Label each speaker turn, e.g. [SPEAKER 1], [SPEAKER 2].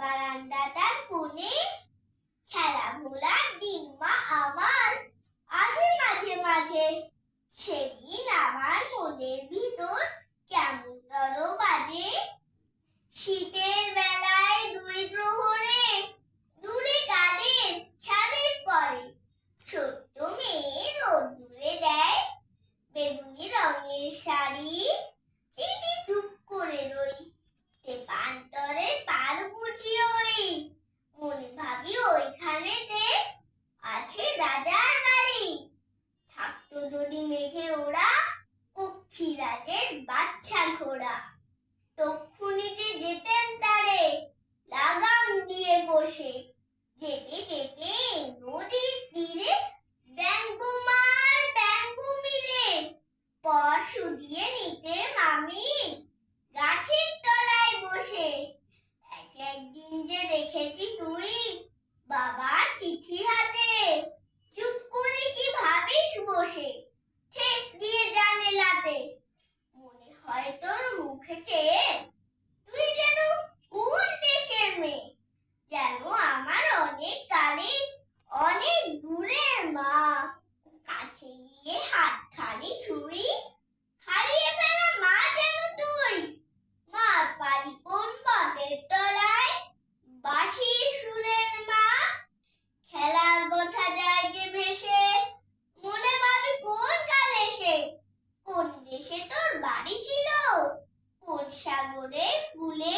[SPEAKER 1] বারান্দাটার কোণে খেলাধুলার দিন মা আমার। আসে মাঝে মাঝে। সেদিন আমার মনের ভিতর কেমন তর বাজে। feel it. যে দেখেছি তুই। বাবার চিঠি হাতে। চুপ করে কি ভাবিস বসে? ঠেস দিয়ে জানে লাপে মনে হয় তোর মুখে চেয়ে শ্যাবলে ফুলে